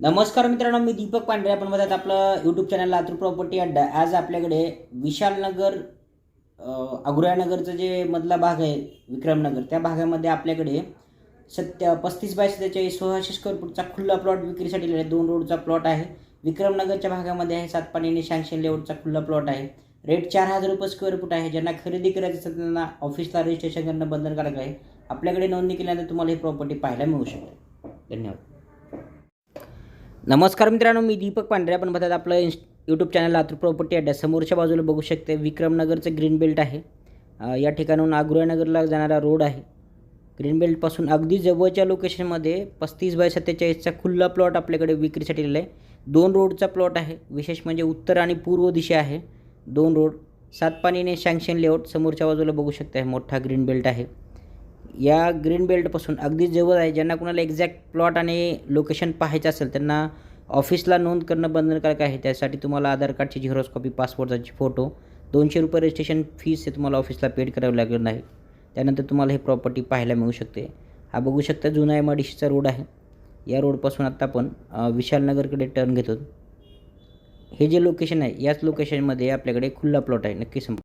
नमस्कार मित्रांनो मी दीपक पांढरे. आपण बघत आपलं यूट्यूब चॅनल लातूर प्रॉपर्टी अड्डा आज आपल्याकडे विशालनगर अग्रोयानगरचं जे मधला भाग आहे विक्रमनगर त्या भागामध्ये आपल्याकडे सत्य पस्तीस बाय सत्तेचाळीस सोळाशे स्क्वेअर फूटचा खुल्ला प्लॉट विक्रीसाठी आहे. दोन रोडचा प्लॉट आहे. विक्रमनगरच्या भागामध्ये आहे सातपाणीने सँक्शन लेआउटचा खुल्ला प्लॉट आहे. रेट चार हजार रुपये स्क्वेअर फूट आहे. ज्यांना खरेदी करायचं असेल त्यांना ऑफिसला रजिस्ट्रेशन करणं बंधनकारक आहे. आपल्याकडे नोंदणी केल्यानंतर तुम्हाला ही प्रॉपर्टी पाहायला मिळू शकते. धन्यवाद. नमस्कार मित्रांनो मी दीपक पांढरे. आपण बघतात आपलं इन्स्ट YouTube channel Latur property Adda समोरच्या बाजूला बघू शकते विक्रमनगरचं ग्रीन बेल्ट आहे. या ठिकाणून आग्रोयानगरला जाणारा रोड आहे. ग्रीन बेल्टपासून अगदी जवळच्या लोकेशनमध्ये पस्तीस बाय सत्तेचाळीसचा खुल्ला प्लॉट आपल्याकडे विक्रीसाठी दिलेला आहे. दोन रोडचा प्लॉट आहे. विशेष म्हणजे उत्तर आणि पूर्व दिशा आहे. दोन रोड सातपाणीने सँक्शन लेआउट समोरच्या बाजूला बघू शकता मोठा ग्रीन बेल्ट आहे. या ग्रीन बेल्टपासून अगदी जवळ आहे ज्यांना कुणाला एक्झॅक्ट प्लॉट आणि लोकेशन पाहायचं असेल त्यांना ऑफिसला नोंद करणं बंधनकारक आहे. त्यासाठी तुम्हाला आधार कार्डची झेरॉक्स कॉपी पासपोर्टचा फोटो दोनशे रुपये रजिस्ट्रेशन फीस हे तुम्हाला ऑफिसला पेड करावी लागणार नाही. त्यानंतर तुम्हाला हे प्रॉपर्टी पाहायला मिळू शकते. हा बघू शकता जुना एम आय डी सीचा रोड आहे. या रोडपासून आत्ता आपण विशालनगरकडे टर्न घेतो. हे जे लोकेशन आहे याच लोकेशनमध्ये आपल्याकडे खुल्ला प्लॉट आहे. नक्की संप